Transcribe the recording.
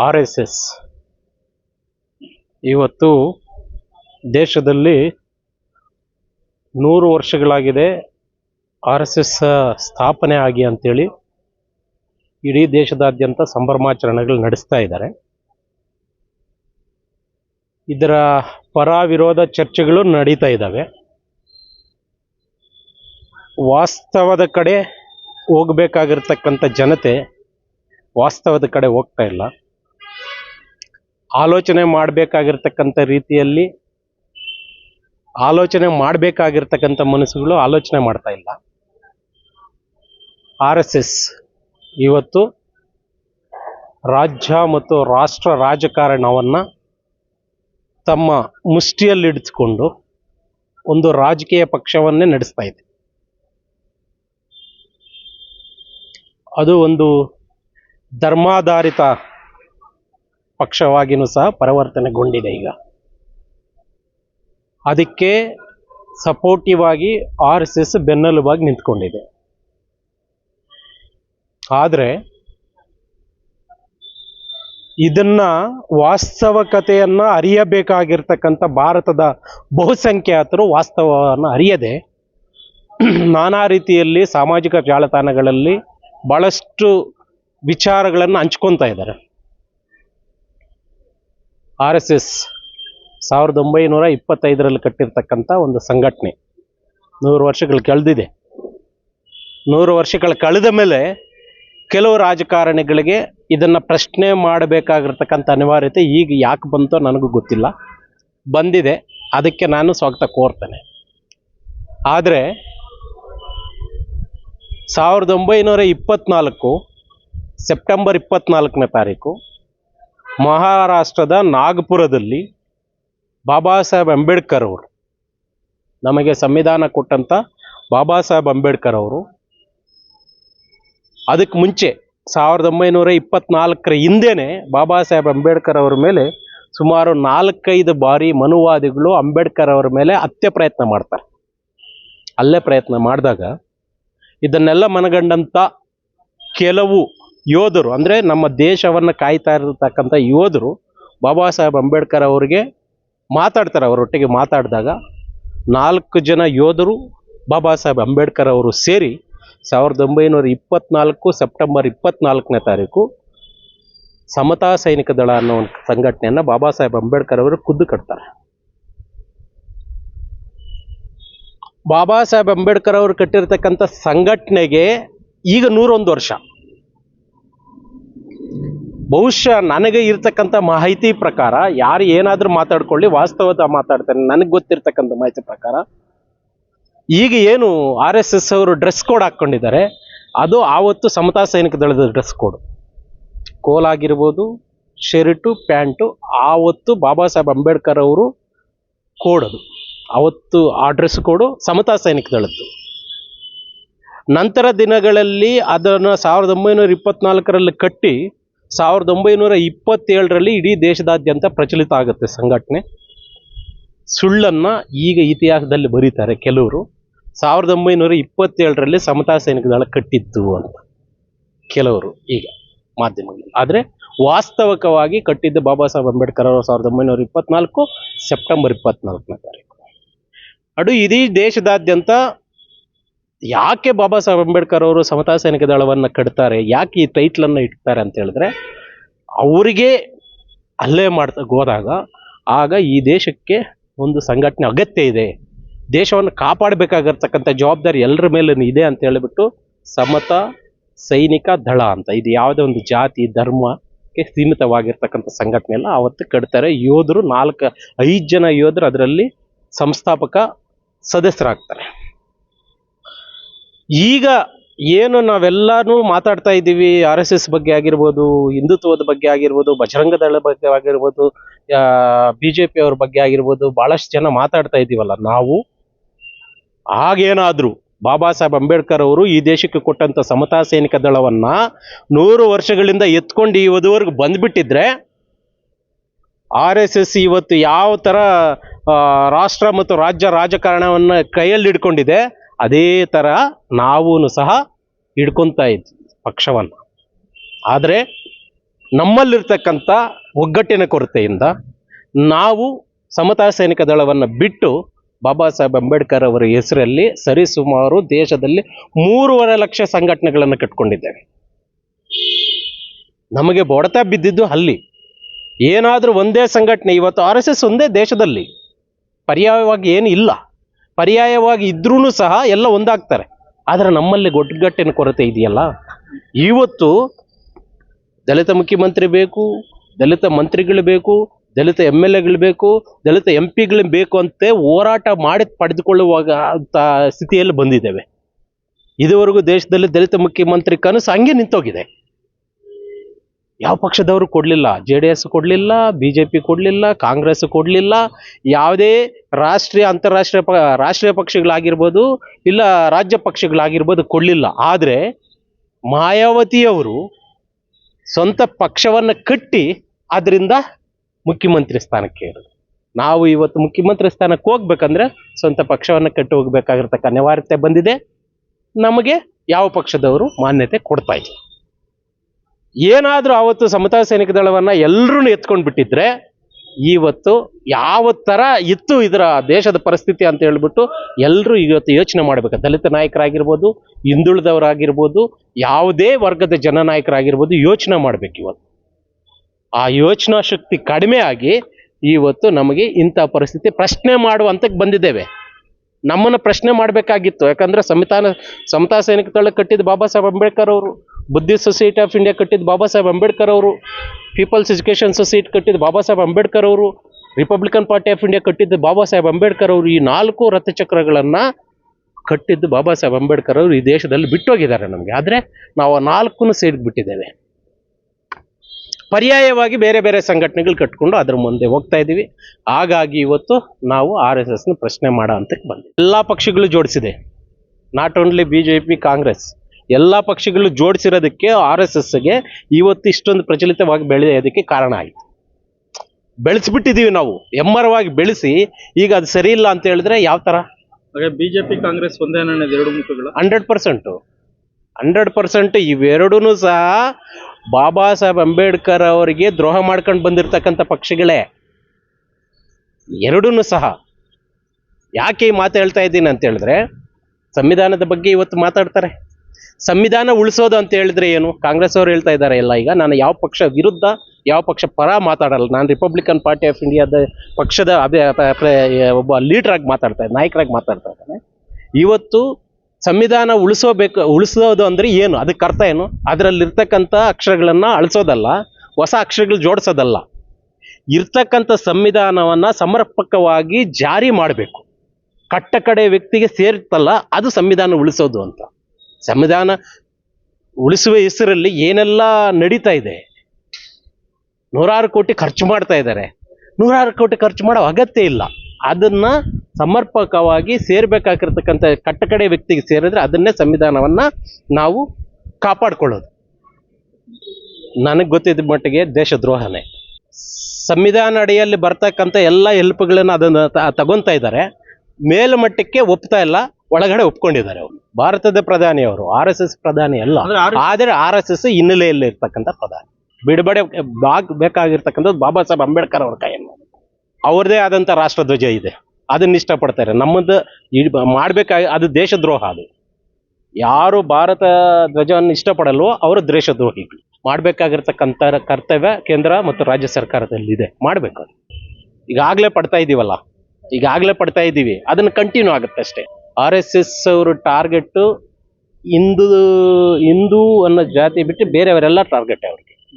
R S S. ಇವತ್ತು ದೇಶದಲ್ಲಿ ನೂರು ವರ್ಷಗಳಾಗಿದೆ ಆರ್ ಎಸ್ ಎಸ್ ಸ್ಥಾಪನೆ ಆಗಿ ಅಂಥೇಳಿ ಇಡೀ ದೇಶದಾದ್ಯಂತ ಸಂಭ್ರಮಾಚರಣೆಗಳು ನಡೆಸ್ತಾ ಇದ್ದಾರೆ. ಇದರ ಪರ ವಿರೋಧ ಚರ್ಚೆಗಳು ನಡೀತಾ ಇದ್ದಾವೆ. ವಾಸ್ತವದ ಕಡೆ ಹೋಗಬೇಕಾಗಿರ್ತಕ್ಕಂಥ ಜನತೆ ವಾಸ್ತವದ ಕಡೆ ಹೋಗ್ತಾ ಇಲ್ಲ. ಆಲೋಚನೆ ಮಾಡಬೇಕಾಗಿರ್ತಕ್ಕಂಥ ರೀತಿಯಲ್ಲಿ ಆಲೋಚನೆ ಮಾಡಬೇಕಾಗಿರ್ತಕ್ಕಂಥ ಮನಸ್ಸುಗಳು ಆಲೋಚನೆ ಮಾಡ್ತಾ ಇಲ್ಲ. ಆರ್ ಎಸ್ ಎಸ್ ಇವತ್ತು ರಾಜ್ಯ ಮತ್ತು ರಾಷ್ಟ್ರ ರಾಜಕಾರಣವನ್ನು ತಮ್ಮ ಮುಷ್ಟಿಯಲ್ಲಿಡಿಸ್ಕೊಂಡು ಒಂದು ರಾಜಕೀಯ ಪಕ್ಷವನ್ನೇ ನಡೆಸ್ತಾ ಇದೆ. ಅದು ಒಂದು ಧರ್ಮಾಧಾರಿತ ಪಕ್ಷವಾಗಿಯೂ ಸಹ ಪರಿವರ್ತನೆಗೊಂಡಿದೆ ಈಗ. ಅದಕ್ಕೆ ಸಪೋರ್ಟಿವ್ ಆಗಿ ಆರ್ ಎಸ್ ಎಸ್ ಬೆನ್ನೆಲುಬಾಗಿ ನಿಂತ್ಕೊಂಡಿದೆ. ಆದರೆ ಇದನ್ನ ವಾಸ್ತವಕತೆಯನ್ನು ಅರಿಯಬೇಕಾಗಿರ್ತಕ್ಕಂಥ ಭಾರತದ ಬಹುಸಂಖ್ಯಾತರು ವಾಸ್ತವವನ್ನು ಅರಿಯದೆ, ನಾನಾ ರೀತಿಯಲ್ಲಿ ಸಾಮಾಜಿಕ ಜಾಲತಾಣಗಳಲ್ಲಿ ಬಹಳಷ್ಟು ವಿಚಾರಗಳನ್ನು ಹಂಚ್ಕೊತಾ ಇದ್ದಾರೆ. ಆರ್ ಎಸ್ ಎಸ್ ಸಾವಿರದ ಒಂಬೈನೂರ ಇಪ್ಪತ್ತೈದರಲ್ಲಿ ಕಟ್ಟಿರ್ತಕ್ಕಂಥ ಒಂದು ಸಂಘಟನೆ. ನೂರು ವರ್ಷಗಳು ಕಳೆದಿದೆ. ನೂರು ವರ್ಷಗಳು ಕಳೆದ ಮೇಲೆ ಕೆಲವು ರಾಜಕಾರಣಿಗಳಿಗೆ ಇದನ್ನು ಪ್ರಶ್ನೆ ಮಾಡಬೇಕಾಗಿರ್ತಕ್ಕಂಥ ಅನಿವಾರ್ಯತೆ ಈಗ ಯಾಕೆ ಬಂತೋ ನನಗೂ ಗೊತ್ತಿಲ್ಲ. ಬಂದಿದೆ. ಅದಕ್ಕೆ ನಾನು ಸ್ವಾಗತ ಕೋರ್ತೇನೆ. ಆದರೆ ಸಾವಿರದ ಒಂಬೈನೂರ ಇಪ್ಪತ್ನಾಲ್ಕು, ಸೆಪ್ಟೆಂಬರ್ ಇಪ್ಪತ್ನಾಲ್ಕನೇ ತಾರೀಕು ಮಹಾರಾಷ್ಟ್ರದ ನಾಗ್ಪುರದಲ್ಲಿ ಬಾಬಾ ಸಾಹೇಬ್ ಅಂಬೇಡ್ಕರ್ ಅವರು, ನಮಗೆ ಸಂವಿಧಾನ ಕೊಟ್ಟಂಥ ಬಾಬಾ ಸಾಹೇಬ್ ಅಂಬೇಡ್ಕರ್ ಅವರು, ಅದಕ್ಕೆ ಮುಂಚೆ ಸಾವಿರದ ಒಂಬೈನೂರ ಇಪ್ಪತ್ನಾಲ್ಕರ ಹಿಂದೆನೇ ಬಾಬಾ ಸಾಹೇಬ್ ಅಂಬೇಡ್ಕರ್ ಅವರ ಮೇಲೆ ಸುಮಾರು ನಾಲ್ಕೈದು ಬಾರಿ ಮನುವಾದಿಗಳು ಅಂಬೇಡ್ಕರ್ ಅವರ ಮೇಲೆ ಹತ್ಯೆ ಪ್ರಯತ್ನ ಮಾಡ್ತಾರೆ. ಅಲ್ಲೇ ಪ್ರಯತ್ನ ಮಾಡಿದಾಗ ಇದನ್ನೆಲ್ಲ ಮನಗಂಡಂಥ ಕೆಲವು ಯೋಧರು, ಅಂದರೆ ನಮ್ಮ ದೇಶವನ್ನು ಕಾಯ್ತಾ ಇರತಕ್ಕಂಥ ಯೋಧರು, ಬಾಬಾ ಸಾಹೇಬ್ ಅಂಬೇಡ್ಕರ್ ಅವರಿಗೆ ಮಾತಾಡ್ತಾರೆ ಅವರೊಟ್ಟಿಗೆ ಮಾತಾಡಿದಾಗ. ನಾಲ್ಕು ಜನ ಯೋಧರು, ಬಾಬಾ ಸಾಹೇಬ್ ಅಂಬೇಡ್ಕರ್ ಅವರು ಸೇರಿ ಸಾವಿರದ ಒಂಬೈನೂರ ಇಪ್ಪತ್ನಾಲ್ಕು ಸೆಪ್ಟೆಂಬರ್ ಇಪ್ಪತ್ನಾಲ್ಕನೇ ತಾರೀಕು ಸಮತಾ ಸೈನಿಕ ದಳ ಅನ್ನೋ ಒಂದು ಸಂಘಟನೆಯನ್ನು ಬಾಬಾ ಸಾಹೇಬ್ ಅಂಬೇಡ್ಕರ್ ಅವರು ಖುದ್ದು ಕಟ್ತಾರೆ. ಬಾಬಾ ಸಾಹೇಬ್ ಅಂಬೇಡ್ಕರ್ ಅವರು ಕಟ್ಟಿರ್ತಕ್ಕಂಥ ಸಂಘಟನೆಗೆ ಈಗ ನೂರೊಂದು ವರ್ಷ. ಬಹುಶಃ ನನಗೆ ಇರ್ತಕ್ಕಂಥ ಮಾಹಿತಿ ಪ್ರಕಾರ, ಯಾರು ಏನಾದರೂ ಮಾತಾಡ್ಕೊಳ್ಳಿ, ವಾಸ್ತವದ ಮಾತಾಡ್ತಾರೆ ನನಗೆ ಗೊತ್ತಿರ್ತಕ್ಕಂಥ ಮಾಹಿತಿ ಪ್ರಕಾರ. ಈಗ ಏನು ಆರ್ ಎಸ್ ಎಸ್ ಅವರು ಡ್ರೆಸ್ ಕೋಡ್ ಹಾಕ್ಕೊಂಡಿದ್ದಾರೆ, ಅದು ಆವತ್ತು ಸಮತಾ ಸೈನಿಕ ದಳದ ಡ್ರೆಸ್ ಕೋಡ್. ಕೋಲ್ ಆಗಿರ್ಬೋದು, ಶರ್ಟು, ಪ್ಯಾಂಟು, ಆವತ್ತು ಬಾಬಾ ಸಾಹೇಬ್ ಅಂಬೇಡ್ಕರ್ ಅವರು ಕೋಡ್ ಅದು. ಅವತ್ತು ಆ ಡ್ರೆಸ್ ಕೋಡು ಸಮತಾ ಸೈನಿಕ ದಳದ್ದು. ನಂತರ ದಿನಗಳಲ್ಲಿ ಅದನ್ನು ಸಾವಿರದ ಒಂಬೈನೂರ ಇಪ್ಪತ್ನಾಲ್ಕರಲ್ಲಿ ಕಟ್ಟಿ ಸಾವಿರದ ಒಂಬೈನೂರ ಇಪ್ಪತ್ತೇಳರಲ್ಲಿ ಇಡೀ ದೇಶದಾದ್ಯಂತ ಪ್ರಚಲಿತ ಆಗುತ್ತೆ ಸಂಘಟನೆ. ಸುಳ್ಳನ್ನು ಈಗ ಇತಿಹಾಸದಲ್ಲಿ ಬರೀತಾರೆ ಕೆಲವರು. ಸಾವಿರದ ಒಂಬೈನೂರ ಇಪ್ಪತ್ತೇಳರಲ್ಲಿ ಸಮತಾ ಸೈನಿಕ ದಳ ಕಟ್ಟಿತ್ತು ಅಂತ ಕೆಲವರು ಈಗ ಮಾಧ್ಯಮಗಳು ಆದರೆ ವಾಸ್ತವಿಕವಾಗಿ ಕಟ್ಟಿದ್ದ ಬಾಬಾ ಸಾಹೇಬ್ ಅಂಬೇಡ್ಕರ್ ಅವರು ಸಾವಿರದ ಒಂಬೈನೂರ ಇಪ್ಪತ್ನಾಲ್ಕು ಸೆಪ್ಟೆಂಬರ್ ಇಪ್ಪತ್ನಾಲ್ಕನೇ ತಾರೀಕು. ಅದು ಇಡೀ ದೇಶದಾದ್ಯಂತ ಯಾಕೆ ಬಾಬಾ ಸಾಹೇಬ್ ಅಂಬೇಡ್ಕರ್ ಅವರು ಸಮತಾ ಸೈನಿಕ ದಳವನ್ನು ಕಟ್ತಾರೆ? ಯಾಕೆ ಈ ಟೈಟ್ಲನ್ನು ಇಡ್ತಾರೆ ಅಂತ ಹೇಳಿದ್ರೆ, ಅವರಿಗೆ ಅಲ್ಲೇ ಮಾಡ್ತಾ, ಹೋದಾಗ ಆಗ ಈ ದೇಶಕ್ಕೆ ಒಂದು ಸಂಘಟನೆ ಅಗತ್ಯ ಇದೆ. ದೇಶವನ್ನು ಕಾಪಾಡಬೇಕಾಗಿರ್ತಕ್ಕಂಥ ಜವಾಬ್ದಾರಿ ಎಲ್ಲರ ಮೇಲೂ ಇದೆ ಅಂತ ಹೇಳಿಬಿಟ್ಟು ಸಮತ ಸೈನಿಕ ದಳ ಅಂತ. ಇದು ಯಾವುದೇ ಒಂದು ಜಾತಿ ಧರ್ಮಕ್ಕೆ ಸೀಮಿತವಾಗಿರ್ತಕ್ಕಂಥ ಸಂಘಟನೆ ಎಲ್ಲ ಅವತ್ತು ಕಟ್ತಾರೆ. ಯೋಧರು ನಾಲ್ಕು, ಐದು ಜನ ಯೋಧರು ಅದರಲ್ಲಿ ಸಂಸ್ಥಾಪಕ ಸದಸ್ಯರಾಗ್ತಾರೆ. ಈಗ ಏನು ನಾವೆಲ್ಲರೂ ಮಾತಾಡ್ತಾ ಇದ್ದೀವಿ, ಆರ್ ಎಸ್ ಎಸ್ ಬಗ್ಗೆ ಆಗಿರ್ಬೋದು, ಹಿಂದುತ್ವದ ಬಗ್ಗೆ ಆಗಿರ್ಬೋದು, ಬಜರಂಗ ದಳ ಬಗ್ಗೆ ಆಗಿರ್ಬೋದು ಬಿ ಜೆ ಪಿ ಅವ್ರ ಬಗ್ಗೆ ಆಗಿರ್ಬೋದು ಭಾಳಷ್ಟು ಜನ ಮಾತಾಡ್ತಾ ಇದ್ದೀವಲ್ಲ. ನಾವು ಆಗೇನಾದರೂ ಬಾಬಾ ಸಾಹೇಬ್ ಅಂಬೇಡ್ಕರ್ ಅವರು ಈ ದೇಶಕ್ಕೆ ಕೊಟ್ಟಂಥ ಸಮತಾ ಸೈನಿಕ ದಳವನ್ನ ನೂರು ವರ್ಷಗಳಿಂದ ಎತ್ಕೊಂಡು ಇವತ್ತುವರೆಗೂ ಬಂದ್ಬಿಟ್ಟಿದ್ರೆ, ಆರ್ ಎಸ್ ಎಸ್ ಇವತ್ತು ಯಾವ ಥರ ರಾಷ್ಟ್ರ ಮತ್ತು ರಾಜ್ಯ ರಾಜಕಾರಣವನ್ನು ಕೈಯಲ್ಲಿ ಹಿಡ್ಕೊಂಡಿದೆ ಅದೇ ಥರ ನಾವೂ ಸಹ ಹಿಡ್ಕೊತಾ ಇದ್ವಿ ಪಕ್ಷವನ್ನು. ಆದರೆ ನಮ್ಮಲ್ಲಿರ್ತಕ್ಕಂಥ ಒಗ್ಗಟ್ಟಿನ ಕೊರತೆಯಿಂದ ನಾವು ಸಮತಾ ಸೈನಿಕ ದಳವನ್ನು ಬಿಟ್ಟು ಬಾಬಾ ಸಾಹೇಬ್ ಅಂಬೇಡ್ಕರ್ ಅವರ ಹೆಸರಲ್ಲಿ ಸರಿಸುಮಾರು ದೇಶದಲ್ಲಿ ಮೂರುವರೆ ಲಕ್ಷ ಸಂಘಟನೆಗಳನ್ನು ಕಟ್ಕೊಂಡಿದ್ದೇವೆ. ನಮಗೆ ಬೊಡತ ಬಿದ್ದಿದ್ದು ಅಲ್ಲಿ. ಏನಾದರೂ ಒಂದೇ ಸಂಘಟನೆ, ಇವತ್ತು ಆರ್ ಎಸ್ ಎಸ್ ಒಂದೇ ದೇಶದಲ್ಲಿ. ಪರ್ಯಾಯವಾಗಿ ಏನು ಇಲ್ಲ ಪರ್ಯಾಯವಾಗಿ ಇದ್ರೂ ಸಹ ಎಲ್ಲ ಒಂದಾಗ್ತಾರೆ. ಆದರೆ ನಮ್ಮಲ್ಲಿ ಒಗ್ಗಟ್ಟಿನ ಕೊರತೆ ಇದೆಯಲ್ಲ? ಇವತ್ತು ದಲಿತ ಮುಖ್ಯಮಂತ್ರಿ ಬೇಕು, ದಲಿತ ಮಂತ್ರಿಗಳು ಬೇಕು, ದಲಿತ ಎಂ ಎಲ್ ಎಗಳು ಬೇಕು, ದಲಿತ ಎಂ ಪಿಗಳು ಬೇಕು ಅಂತ ಹೋರಾಟ ಮಾಡಿ ಪಡೆದುಕೊಳ್ಳುವಾಗ ಅಂತ ಸ್ಥಿತಿಯಲ್ಲಿ ಬಂದಿದ್ದೇವೆ. ಇದುವರೆಗೂ ದೇಶದಲ್ಲಿ ದಲಿತ ಮುಖ್ಯಮಂತ್ರಿ ಕನಸು ಹಂಗೆ ನಿಂತೋಗಿದೆ. ಯಾವ ಪಕ್ಷದವರು ಕೊಡಲಿಲ್ಲ? ಜೆ ಡಿ ಎಸ್ ಕೊಡಲಿಲ್ಲ, ಬಿ ಜೆ ಪಿ ಕೊಡಲಿಲ್ಲ, ಕಾಂಗ್ರೆಸ್ ಕೊಡಲಿಲ್ಲ, ಯಾವುದೇ ರಾಷ್ಟ್ರೀಯ, ಅಂತಾರಾಷ್ಟ್ರೀಯ ಪ, ರಾಷ್ಟ್ರೀಯ ಪಕ್ಷಗಳಾಗಿರ್ಬೋದು ಇಲ್ಲ ರಾಜ್ಯ ಪಕ್ಷಗಳಾಗಿರ್ಬೋದು ಕೊಡಲಿಲ್ಲ. ಆದರೆ ಮಾಯಾವತಿಯವರು ಸ್ವಂತ ಪಕ್ಷವನ್ನು ಕಟ್ಟಿ ಅದರಿಂದ ಮುಖ್ಯಮಂತ್ರಿ ಸ್ಥಾನಕ್ಕೆ ಇರೋದು ನಾವು ಇವತ್ತು ಮುಖ್ಯಮಂತ್ರಿ ಸ್ಥಾನಕ್ಕೆ ಹೋಗ್ಬೇಕಂದ್ರೆ ಸ್ವಂತ ಪಕ್ಷವನ್ನು ಕಟ್ಟಿ ಹೋಗ್ಬೇಕಾಗಿರ್ತಕ್ಕ ಅನಿವಾರ್ಯತೆ ಬಂದಿದೆ. ನಮಗೆ ಯಾವ ಪಕ್ಷದವರು ಮಾನ್ಯತೆ ಕೊಡ್ತಾ ಇಲ್ಲ. ಏನಾದರೂ ಆವತ್ತು ಸಮತಾ ಸೈನಿಕ ದಳವನ್ನು ಎಲ್ಲರೂ ಎತ್ಕೊಂಡು ಬಿಟ್ಟಿದ್ರೆ ಇವತ್ತು ಯಾವ ಥರ ಇತ್ತು ಇದರ ದೇಶದ ಪರಿಸ್ಥಿತಿ ಅಂತ ಹೇಳ್ಬಿಟ್ಟು ಎಲ್ಲರೂ ಇವತ್ತು ಯೋಚನೆ ಮಾಡಬೇಕು. ದಲಿತ ನಾಯಕರಾಗಿರ್ಬೋದು, ಹಿಂದುಳಿದವರಾಗಿರ್ಬೋದು, ಯಾವುದೇ ವರ್ಗದ ಜನನಾಯಕರಾಗಿರ್ಬೋದು ಯೋಚನೆ ಮಾಡ್ಬೇಕು ಇವತ್ತು. ಆ ಯೋಚನಾ ಶಕ್ತಿ ಕಡಿಮೆ ಆಗಿ ಇವತ್ತು ನಮಗೆ ಇಂಥ ಪರಿಸ್ಥಿತಿ ಪ್ರಶ್ನೆ ಮಾಡುವಂತಕ್ಕೆ ಬಂದಿದ್ದೇವೆ. ನಮ್ಮನ್ನು ಪ್ರಶ್ನೆ ಮಾಡಬೇಕಾಗಿತ್ತು. ಯಾಕಂದರೆ ಸಂವಿಧಾನ ಸಮತಾ ಸೈನಿಕ ದಳ ಕಟ್ಟಿದ ಬಾಬಾ ಸಾಹೇಬ್ ಅಂಬೇಡ್ಕರ್ ಅವರು ಬುದ್ಧಿಸ್ಟ್ ಸೊಸೈಟಿ ಆಫ್ ಇಂಡಿಯಾ ಕಟ್ಟಿದ ಬಾಬಾ ಸಾಹೇಬ್ ಅಂಬೇಡ್ಕರ್ ಅವರು, ಪೀಪಲ್ಸ್ ಎಜುಕೇಷನ್ ಸೊಸೈಟಿ ಕಟ್ಟಿದ ಬಾಬಾ ಸಾಹೇಬ್ ಅಂಬೇಡ್ಕರ್ ಅವರು, ರಿಪಬ್ಲಿಕನ್ ಪಾರ್ಟಿ ಆಫ್ ಇಂಡಿಯಾ ಕಟ್ಟಿದ್ದು ಬಾಬಾ ಸಾಹೇಬ್ ಅಂಬೇಡ್ಕರ್ ಅವರು, ಈ ನಾಲ್ಕು ರಥಚಕ್ರಗಳನ್ನು ಕಟ್ಟಿದ್ದು ಬಾಬಾ ಸಾಹೇಬ್ ಅಂಬೇಡ್ಕರ್ ಅವರು ಈ ದೇಶದಲ್ಲಿ ಬಿಟ್ಟೋಗಿದ್ದಾರೆ ನಮಗೆ. ಆದರೆ ನಾವು ಆ ನಾಲ್ಕು ಸೇರಿ ಬಿಟ್ಟಿದ್ದೇವೆ ಪರ್ಯಾಯವಾಗಿ ಬೇರೆ ಬೇರೆ ಸಂಘಟನೆಗಳು ಕಟ್ಕೊಂಡು ಅದ್ರ ಮುಂದೆ ಹೋಗ್ತಾ ಇದ್ದೀವಿ. ಹಾಗಾಗಿ ಇವತ್ತು ನಾವು ಆರ್ ಎಸ್ ಎಸ್ನ ಪ್ರಶ್ನೆ ಮಾಡೋ ಅಂತಕ್ಕೆ ಬಂದ್ವಿ ಎಲ್ಲ ಪಕ್ಷಗಳು ಜೋಡಿಸಿದೆ. Not only B J P Congress ಎಲ್ಲ ಪಕ್ಷಗಳು ಜೋಡಿಸಿರೋದಕ್ಕೆ ಆರ್ ಎಸ್ ಎಸ್ಗೆ ಇವತ್ತು ಇಷ್ಟೊಂದು ಪ್ರಚಲಿತವಾಗಿ ಬೆಳೆಯೋದಕ್ಕೆ ಕಾರಣ ಆಯಿತು. ಬೆಳೆಸ್ಬಿಟ್ಟಿದ್ದೀವಿ ನಾವು. ಎಮ್ಮರವಾಗಿ ಬೆಳೆಸಿ ಈಗ ಅದು ಸರಿ ಇಲ್ಲ ಅಂತ ಹೇಳಿದ್ರೆ ಯಾವ ಥರ ಜೆ ಬಿಜೆಪಿ ಕಾಂಗ್ರೆಸ್ ಒಂದೇ ಎರಡು ಮುಖಗಳು. Hundred percent. ಹಂಡ್ರೆಡ್ ಪರ್ಸೆಂಟ್ ಇವೆರಡೂ ಸಹ ಬಾಬಾ ಸಾಹೇಬ್ ಅಂಬೇಡ್ಕರ್ ಅವರಿಗೆ ದ್ರೋಹ ಮಾಡ್ಕೊಂಡು ಬಂದಿರತಕ್ಕಂಥ ಪಕ್ಷಗಳೇ ಎರಡೂ ಸಹ ಯಾಕೆ ಈ ಮಾತು ಹೇಳ್ತಾ ಇದ್ದೀನಿ ಅಂತ ಹೇಳಿದ್ರೆ, ಸಂವಿಧಾನದ ಬಗ್ಗೆ ಇವತ್ತು ಮಾತಾಡ್ತಾರೆ. ಸಂವಿಧಾನ ಉಳಿಸೋದು ಅಂತ ಹೇಳಿದ್ರೆ ಏನು? ಕಾಂಗ್ರೆಸ್ ಅವರು ಹೇಳ್ತಾ ಇದ್ದಾರೆ ಎಲ್ಲ ಈಗ ನಾನು ಯಾವ ಪಕ್ಷ ವಿರುದ್ಧ, ಯಾವ ಪಕ್ಷ ಪರ ಮಾತಾಡಲ್ಲ. ನಾನು ರಿಪಬ್ಲಿಕನ್ ಪಾರ್ಟಿ ಆಫ್ ಇಂಡಿಯಾದ ಪಕ್ಷದ ಅಭಿ- ಒಬ್ಬ ಲೀಡ್ರಾಗಿ ಮಾತಾಡ್ತಾ ಇದ್ದೆ ನಾಯಕರಾಗಿ ಮಾತಾಡ್ತಾ ಇದ್ದಾನೆ. ಇವತ್ತು ಸಂವಿಧಾನ ಉಳಿಸೋಬೇಕು ಉಳಿಸೋದು ಅಂದರೆ ಏನು? ಅದಕ್ಕೆ ಅರ್ಥ ಏನು? ಅದರಲ್ಲಿರ್ತಕ್ಕಂಥ ಅಕ್ಷರಗಳನ್ನು ಅಳಿಸೋದಲ್ಲ, ಹೊಸ ಅಕ್ಷರಗಳು ಜೋಡಿಸೋದಲ್ಲ. ಇರ್ತಕ್ಕಂಥ ಸಂವಿಧಾನವನ್ನು ಸಮರ್ಪಕವಾಗಿ ಜಾರಿ ಮಾಡಬೇಕು. ಕಟ್ಟ ಕಡೆ ವ್ಯಕ್ತಿಗೆ ಸೇರ್ತಲ್ಲ ಅದು ಸಂವಿಧಾನ ಉಳಿಸೋದು ಅಂತ. ಸಂವಿಧಾನ ಉಳಿಸುವ ಹೆಸರಲ್ಲಿ ಏನೆಲ್ಲ ನಡೀತಾ ಇದೆ? ನೂರಾರು ಕೋಟಿ ಖರ್ಚು ಮಾಡ್ತಾ ಇದ್ದಾರೆ. ನೂರಾರು ಕೋಟಿ ಖರ್ಚು ಮಾಡೋ ಅಗತ್ಯ ಇಲ್ಲ. ಅದನ್ನ ಸಮರ್ಪಕವಾಗಿ ಸೇರ್ಬೇಕಾಗಿರ್ತಕ್ಕಂಥ ಕಟ್ಟಕಡೆ ವ್ಯಕ್ತಿಗೆ ಸೇರಿದ್ರೆ ಅದನ್ನೇ ಸಂವಿಧಾನವನ್ನ ನಾವು ಕಾಪಾಡ್ಕೊಳ್ಳೋದು. ನನಗೆ ಗೊತ್ತಿದ್ದ ಮಟ್ಟಿಗೆ ದೇಶದ್ರೋಹನೇ. ಸಂವಿಧಾನ ಅಡಿಯಲ್ಲಿ ಬರ್ತಕ್ಕಂಥ ಎಲ್ಲ ಹೆಲ್ಪ್ಗಳನ್ನ ಅದನ್ನ ತಗೊಂತಾ ಇದ್ದಾರೆ. ಮೇಲ್ಮಟ್ಟಕ್ಕೆ ಒಪ್ತಾ ಇಲ್ಲ ಒಳಗಡೆ ಒಪ್ಕೊಂಡಿದ್ದಾರೆ ಅವರು. ಭಾರತದ ಪ್ರಧಾನಿ ಅವರು ಆರ್ ಎಸ್ ಎಸ್ ಪ್ರಧಾನಿ ಅಲ್ಲ. ಆದರೆ ಆರ್ ಎಸ್ ಎಸ್ ಹಿನ್ನೆಲೆಯಲ್ಲಿ ಇರ್ತಕ್ಕಂಥ ಪ್ರಧಾನಿ. ಬಿಡುಗಡೆ ಬಾಗ್ ಬೇಕಾಗಿರ್ತಕ್ಕಂಥದ್ದು ಬಾಬಾ ಸಾಹೇಬ್ ಅಂಬೇಡ್ಕರ್ ಅವ್ರ ಕೈಯನ್ನು ಅವ್ರದೇ ಆದಂಥ ರಾಷ್ಟ್ರಧ್ವಜ ಇದೆ. ಅದನ್ನ ಇಷ್ಟಪಡ್ತಾರೆ ನಮ್ಮದು ಮಾಡಬೇಕಾಗಿ ಅದು ದೇಶದ್ರೋಹ ಅದು. ಯಾರು ಭಾರತ ಧ್ವಜವನ್ನು ಇಷ್ಟಪಡಲ್ವೋ ಅವರು ದೇಶದ್ರೋಹಿಗಳು ಮಾಡಬೇಕಾಗಿರ್ತಕ್ಕಂಥ ಕರ್ತವ್ಯ ಕೇಂದ್ರ ಮತ್ತು ರಾಜ್ಯ ಸರ್ಕಾರದಲ್ಲಿದೆ. ಮಾಡಬೇಕು ಈಗಾಗಲೇ ಪಡ್ತಾ ಇದ್ದೀವಲ್ಲ ಈಗಾಗಲೇ ಪಡ್ತಾ ಇದ್ದೀವಿ ಅದನ್ನು ಕಂಟಿನ್ಯೂ ಆಗುತ್ತೆ ಅಷ್ಟೇ. ಆರ್ ಎಸ್ ಎಸ್ ಅವರು ಟಾರ್ಗೆಟ್ಟು ಹಿಂದೂ ಹಿಂದೂ ಅನ್ನೋ ಜಾತಿ ಬಿಟ್ಟು ಬೇರೆಯವರೆಲ್ಲ ಟಾರ್ಗೆಟ್ ಅವ್ರಿಗೆ.